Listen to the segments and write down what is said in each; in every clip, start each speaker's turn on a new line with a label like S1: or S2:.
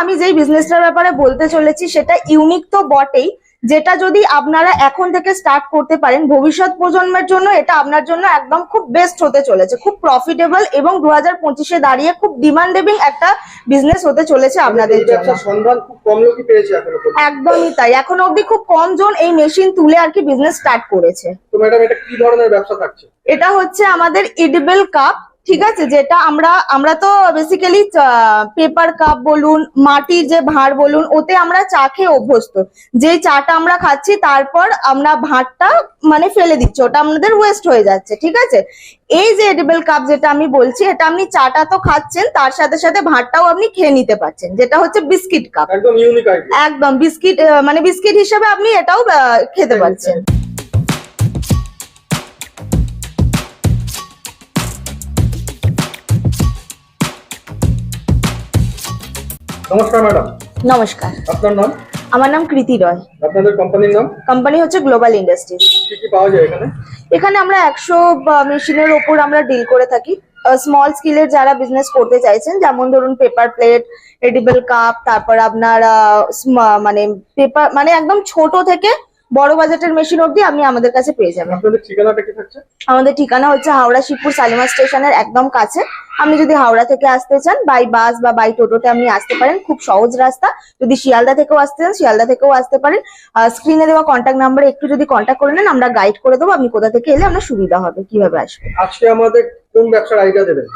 S1: আমি যেই বিজনেসটার ব্যাপারে বলতে চলেছি সেটা ইউনিক তো বটেই। যেটা যদি আপনারা এখন থেকে স্টার্ট করতে পারেন ভবিষ্যৎ প্রজন্মের জন্য এটা আপনার জন্য একদম খুব বেস্ট হতে চলেছে। খুব প্রফিটেবল এবং দু হাজার পঁচিশে দাঁড়িয়ে খুব ডিমান্ডেবল একটা বিজনেস হতে চলেছে আপনাদের জন্য। একদমই তাই। এখন অবধি খুব কম জন এই মেশিন তুলে আর কি বিজনেস স্টার্ট করেছে।
S2: এটা
S1: হচ্ছে আমাদের ইডবেল কাপ ঠিক আছে যেটা আমরা আমরা তো বেসিক্যালি পেপার কাপ বলুন মাটির যে ভাঁড় বলুন ওতে আমরা চা খেয়ে অভ্যস্ত। যেই চাটা আমরা খাচ্ছি তারপর আমরা ভাঁড়টা মানে ফেলে দিচ্ছি ওটা আমাদের ওয়েস্ট হয়ে যাচ্ছে ঠিক আছে? এই যে এডিবল কাপ যেটা আমি বলছি এটা আপনি চাটা তো খাচ্ছেন তার সাথে সাথে ভাঁড়টাও আপনি খেয়ে নিতে পারছেন যেটা হচ্ছে বিস্কিট কাপ
S2: একদম
S1: বিস্কিট মানে বিস্কিট হিসেবে আপনি এটাও খেতে পারছেন।
S2: নমস্কার ম্যাডাম।
S1: নমস্কার।
S2: আপনার নাম?
S1: আমার নাম কৃতি রয়।
S2: আপনাদের কোম্পানির নাম?
S1: কোম্পানি হচ্ছে গ্লোবাল ইন্ডাস্ট্রি
S2: কি কি পাওয়া যায় এখানে?
S1: এখানে আমরা একশো মেশিনের ওপর আমরা ডিল করে থাকি। স্মল স্কিলের যারা বিজনেস করতে চাইছেন যেমন ধরুন পেপার প্লেট এডিবল কাপ তারপর আপনার মানে পেপার মানে একদম ছোট থেকে বড় বাজেটের মেশিন অবধি আপনি আমাদের কাছে পেয়ে যাবেন।
S2: আপনাদের ঠিকানাটা কি থাকছে?
S1: আমাদের ঠিকানা হচ্ছে হাওড়া শিবপুর সালিমা স্টেশনের একদম কাছে। আপনি যদি হাওড়া থেকে আসতে চান বাই বাস বা বাই টোটোতে আপনি আসতে পারেন খুব সহজ রাস্তা। যদি শিয়ালদা থেকেও আসতে চান শিয়ালদা থেকেও আসতে পারেন। স্ক্রিনে দেওয়া কন্ট্যাক্ট নাম্বারে একটু যদি কন্ট্যাক্ট করে নেন আমরা গাইড করে দেবো আপনি কোথা থেকে এলে আপনার সুবিধা হবে কীভাবে আসবে।
S2: আজকে আমাদের কোন ব্যবসার আইডিয়া দেবেন?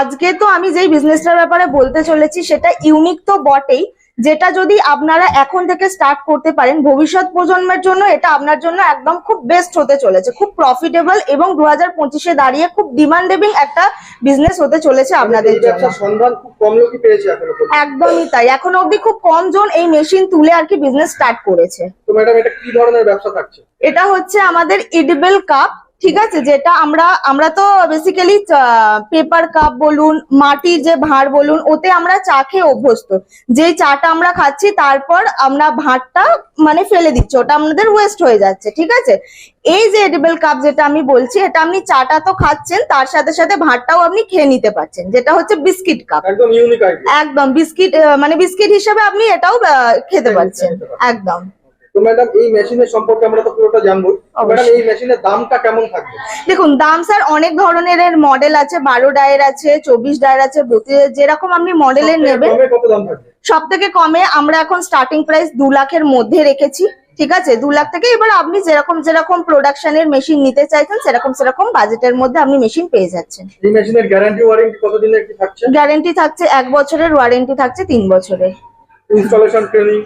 S1: আজকে তো আমি যেই বিজনেসটার ব্যাপারে বলতে চলেছি সেটা ইউনিক তো বটেই। যেটা যদি আপনারা এখন থেকে স্টার্ট করতে পারেন ভবিষ্যৎ প্রজন্মের জন্য এটা আপনার জন্য একদম খুব বেস্ট হতে চলেছে। খুব প্রফিটেবল এবং দু হাজার পঁচিশে দাঁড়িয়ে খুব ডিমান্ডেবল একটা বিজনেস হতে চলেছে আপনাদের একদমই তাই। এখন অবধি খুব কম জন এই মেশিন তুলে আর কি বিজনেস স্টার্ট করেছে।
S2: এটা কি ধরনের ব্যবসা থাকছে?
S1: এটা হচ্ছে আমাদের ইডবেল কাপ ঠিক আছে যেটা আমরা আমরা তো বেসিক্যালি পেপার কাপ বলুন মাটির যে ভাঁড় বলুন ওতে আমরা চা খেয়ে অভ্যস্ত। যেই চাটা আমরা খাচ্ছি তারপর আমরা ভাঁড়টা মানে ফেলে দিচ্ছি ওটা আমাদের ওয়েস্ট হয়ে যাচ্ছে ঠিক আছে? এই যে এডিবল কাপ যেটা আমি বলছি এটা আপনি চাটা তো খাচ্ছেন তার সাথে সাথে ভাঁড়টাও আপনি খেয়ে নিতে পারছেন যেটা হচ্ছে বিস্কিট কাপ
S2: একদম
S1: বিস্কিট মানে বিস্কিট হিসেবে আপনি এটাও খেতে পারছেন একদম।
S2: তো ম্যাডাম এই মেশিনের সম্পর্কে আমরা তো পুরোটা জানব। ম্যাডাম এই মেশিনের দামটা কেমন থাকবে?
S1: দেখুন দাম স্যার অনেক ধরনের মডেল আছে। বারো ডায়ের আছে চব্বিশ ডায়ের আছে যেরকম আপনি মডেলের নেবেন।
S2: কত দাম থাকবে?
S1: সব থেকে কমে আমরা এখন স্টার্টিং প্রাইস দু লাখের মধ্যে রেখেছি ঠিক আছে? দু লাখ থেকে এবার আপনি যেরকম যেরকম প্রোডাকশনের মেশিন নিতে চাইছেন সেরকম সেরকম বাজেটের মধ্যে আপনি মেশিন পেয়ে যাচ্ছেন।
S2: এই মেশিনের গ্যারান্টি ওয়ারেন্টি কতদিনের কি থাকছে?
S1: গ্যারেন্টি থাকছে এক বছরের ওয়ারেন্টি থাকছে তিন বছরের।
S2: ইনস্টলেশন ট্রেনিং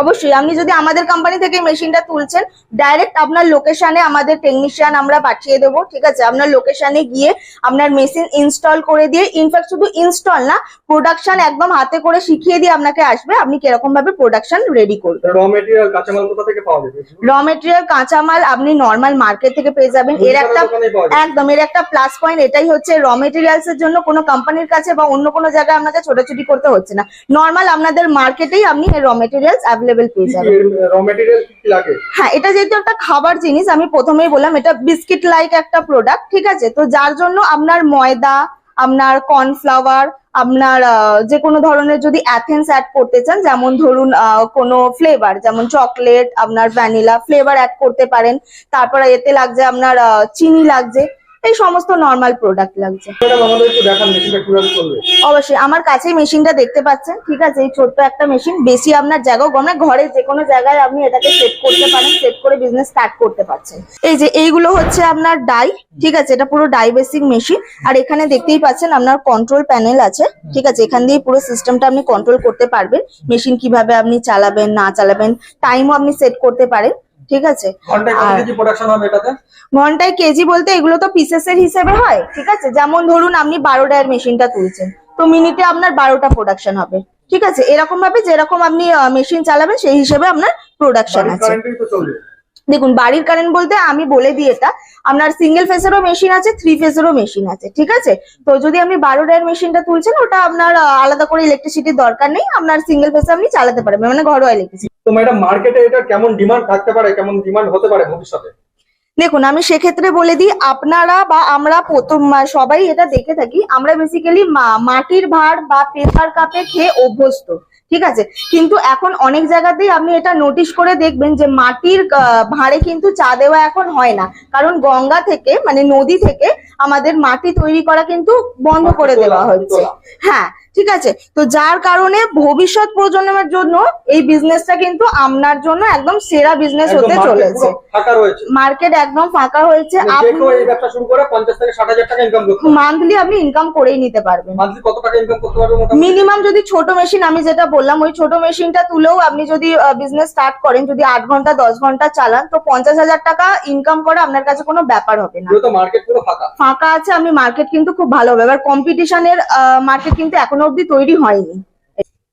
S1: অবশ্যই আপনি যদি আমাদের কোম্পানি থেকে মেশিনটা তুলছেন ডাইরেক্ট আপনার লোকেশনে আমাদের টেকনিশিয়ান আমরা পাঠিয়ে দেবো ঠিক আছে? আপনার লোকেশনে গিয়ে আপনার মেশিন ইনস্টল করে দিয়ে ইনফ্যাক্ট শুধু ইনস্টল না প্রোডাকশন একদম হাতে করে শিখিয়ে দিয়ে আপনাকে আসবে আপনি কীরকম ভাবে প্রোডাকশন রেডি করবেন।
S2: র মেটেরিয়াল কাঁচামাল কোথা থেকে পাওয়া যাবে?
S1: র মেটেরিয়াল কাঁচামাল আপনি নর্মাল মার্কেট থেকে পেয়ে যাবেন। এর একটা একদম এর একটা প্লাস পয়েন্ট এটাই হচ্ছে র মেটেরিয়ালস এর জন্য কোনো কোম্পানির কাছে বা অন্য কোনো জায়গায় আপনাকে ছোটাছুটি করতে হচ্ছে না। নর্মাল আপনাদের মার্কেটেই আপনি র মেটেরিয়ালস অ্যাভেলেবেল পেয়ে যাবেন।
S2: র মেটেরিয়াল কি কি লাগে?
S1: হ্যাঁ এটা যেহেতু একটা খাবার জিনিস আমি প্রথমেই বললাম এটা বিস্কিট লাইক একটা প্রোডাক্ট ঠিক আছে? তো যার জন্য আপনার ময়দা আপনার কর্নফ্লাওয়ার আপনার যে কোনো ধরনের যদি অ্যাথেন্স অ্যাড করতে চান যেমন ধরুন কোনো ফ্লেভার যেমন চকলেট আপনার ভ্যানিলা ফ্লেভার অ্যাড করতে পারেন। তারপরে এতে লাগছে আপনার চিনি লাগছে। এই সমস্ত নর্মাল প্রোডাক্ট লাগছে। অবশ্যই আমার কাছেই মেশিনটা দেখতে পাচ্ছেন ঠিক আছে? এই ছোট্ট একটা মেশিন বেশি আপনার জায়গাও কম না ঘরে যে কোনো জায়গায় আপনি এটাকে সেট করতে পারেন সেট করে বিজনেস স্টার্ট করতে পারছেন। এই যে এইগুলো হচ্ছে আপনার ডাই ঠিক আছে? এটা পুরো ডাই বেসিক মেশিন আর এখানে দেখতেই পাচ্ছেন আপনার কন্ট্রোল প্যানেল আছে ঠিক আছে? এখান দিয়ে পুরো সিস্টেমটা আপনি কন্ট্রোল করতে পারবেন। মেশিন কীভাবে আপনি চালাবেন না চালাবেন টাইমও আপনি সেট করতে পারেন। ঠিক আছে?
S2: ঘন্টায় কেজি
S1: বলতে এগুলো তো পিসেস এর হিসেবে হয় ঠিক আছে? যেমন ধরুন আপনি বারো ডায়ের মেশিনটা তুলছেন তো মিনিটে আপনার বারোটা প্রোডাকশন হবে ঠিক আছে? এরকম ভাবে যেরকম আপনি মেশিন চালাবেন সেই হিসেবে আপনার প্রোডাকশন আছে। দেখুন বাড়ির কারেন্ট বলতে আমি বলে দিই এটা আপনার সিঙ্গেল ফেসেরও মেশিন আছে থ্রি ফেসেরও মেশিন আছে ঠিক আছে? তো যদি আপনি বারো ডায়ের মেশিনটা তুলছেন ওটা আপনার আলাদা করে ইলেকট্রিসিটির দরকার নেই আপনার সিঙ্গেল ফেসে আপনি চালাতে পারবেন মানে ঘরোয়া ইলেকট্রিসিটি
S2: তো ম্যাডাম মার্কেটে এটা কেমন ডিমান্ড থাকতে পারে কেমন ডিমান্ড হতে পারে ভবিষ্যতে?
S1: দেখুন আমি সেক্ষেত্রে বলে দিই আপনারা বা আমরা প্রথম সবাই এটা দেখে থাকি আমরা বেসিক্যালি মাটির ভাঁড় বা পেপার কাপে খেয়ে অভ্যস্ত ঠিক আছে? কিন্তু এখন অনেক জায়গাতেই আপনি এটা নোটিশ করে দেখবেন যে মাটির ভাঁড়ে কিন্তু চা দেওয়া এখন হয় না। কারণ গঙ্গা থেকে মানে নদী থেকে আমাদের মাটি তৈরি করা কিন্তু বন্ধ করে দেওয়া হচ্ছে। হ্যাঁ ঠিক আছে? তো যার কারণে ভবিষ্যৎ প্রজন্মের জন্য এই বিজনেসটা কিন্তু আপনার জন্য একদম সেরা বিজনেস হতে চলেছে। মার্কেট একদম ফাঁকা হয়েছে।
S2: মানে
S1: মান্থলি আপনি ইনকাম করেই নিতে পারবেন। মিনিমাম যদি ছোট মেশিন আমি যেটা বললাম ওই ছোট মেশিনটা তুলেও আপনি যদি বিজনেস স্টার্ট করেন যদি আট ঘণ্টা দশ ঘণ্টা চালান তো পঞ্চাশ হাজার টাকা ইনকাম করা আপনার কাছে কোনো ব্যাপার হবে না।
S2: ফাঁকা।
S1: ফাঁকা আছে আপনি মার্কেট কিন্তু খুব ভালো হবে। এবার কম্পিটিশনের মার্কেট কিন্তু এখনও অব্দি তৈরি হয়নি।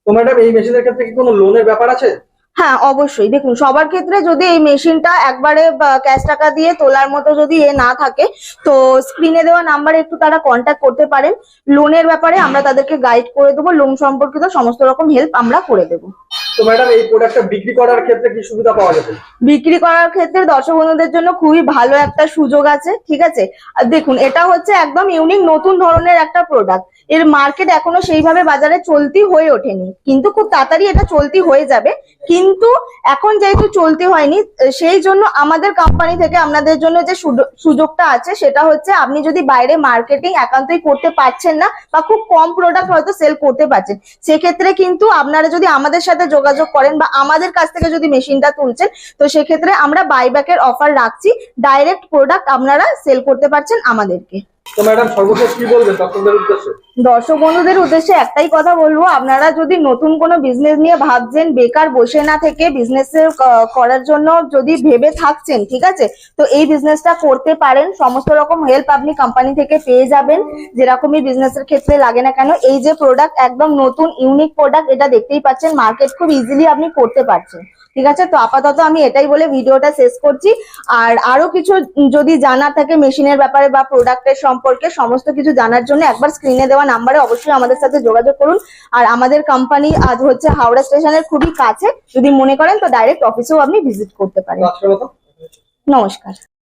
S2: তো ম্যাডাম এই মেশিনের ক্ষেত্রে কি কোনো লোনের ব্যাপার আছে?
S1: হ্যাঁ অবশ্যই। দেখুন সবার ক্ষেত্রে যদি এই মেশিনটা একবারে ক্যাশ টাকা দিয়ে তোলার মতো যদি এ না থাকে তো স্ক্রিনে দেওয়া নাম্বারে একটু তারা কন্ট্যাক্ট করতে পারেন। লোনের ব্যাপারে আমরা তাদেরকে গাইড করে দেবো। লোন সম্পর্কিত সমস্ত রকম হেল্প আমরা করে দেবো।
S2: তো ম্যাডাম এই প্রোডাক্টটা বিক্রি করার ক্ষেত্রে কি সুবিধা পাওয়া যাবে?
S1: বিক্রি করার ক্ষেত্রে দর্শক বন্ধুদের জন্য খুবই ভালো একটা সুযোগ আছে ঠিক আছে? আর দেখুন এটা হচ্ছে একদম ইউনিক নতুন ধরনের একটা প্রোডাক্ট এর মার্কেট এখনও সেইভাবে বাজারে চলতি হয়ে ওঠেনি। কিন্তু খুব তাড়াতাড়ি এটা চলতি হয়ে যাবে। কিন্তু এখন যেহেতু চলতি হয়নি, সেই জন্য আমাদের কোম্পানি থেকে আপনাদের জন্য যে সুযোগটা আছে, সেটা হচ্ছে আপনি যদি বাইরে মার্কেটিং একান্তই করতে পারছেন না বা খুব কম প্রোডাক্ট হয়তো সেল করতে পারছেন, সেক্ষেত্রে কিন্তু আপনারা যদি আমাদের সাথে যোগাযোগ করেন বা আমাদের কাছ থেকে যদি মেশিনটা তুলছেন, তো সেক্ষেত্রে আমরা বাইব্যাকের অফার রাখছি। ডাইরেক্ট প্রোডাক্ট আপনারা সেল করতে পারছেন আমাদেরকে।
S2: তো ম্যাডাম সর্বশেষ কি বলবেন দর্শকদের উদ্দেশ্যে?
S1: দর্শক বন্ধুদের উদ্দেশ্যে একটাই কথা বলব, আপনারা যদি নতুন কোনো বিজনেস নিয়ে ভাবছেন, বেকার বসে না থেকে বিজনেস করার জন্য যদি ভেবে থাকছেন, ঠিক আছে? তো এই বিজনেসটা করতে পারেন, সমস্ত রকম হেল্প আপনি কোম্পানি থেকে পেয়ে যাবেন, যেরকমই বিজনেসের ক্ষেত্রে লাগে না কেন, এই যে প্রোডাক্ট একদম নতুন ইউনিক প্রোডাক্ট এটা দেখতেই পাচ্ছেন মার্কেট খুব ইজিলি আপনি করতে পারছেন। ঠিক আছে? তো আপাতত আমি এটাই বলে ভিডিওটা শেষ করছি। আর আরও কিছু যদি জানার থাকে মেশিনের ব্যাপারে বা প্রোডাক্টের সম্পর্কে সমস্ত কিছু জানার জন্য একবার স্ক্রিনে দেওয়া নাম্বারে অবশ্যই আমাদের সাথে যোগাযোগ করুন। আর আমাদের কোম্পানি আজ হচ্ছে হাওড়া স্টেশনের খুবই কাছে। যদি মনে করেন তো ডাইরেক্ট অফিসেও আপনি ভিজিট করতে পারেন। নমস্কার।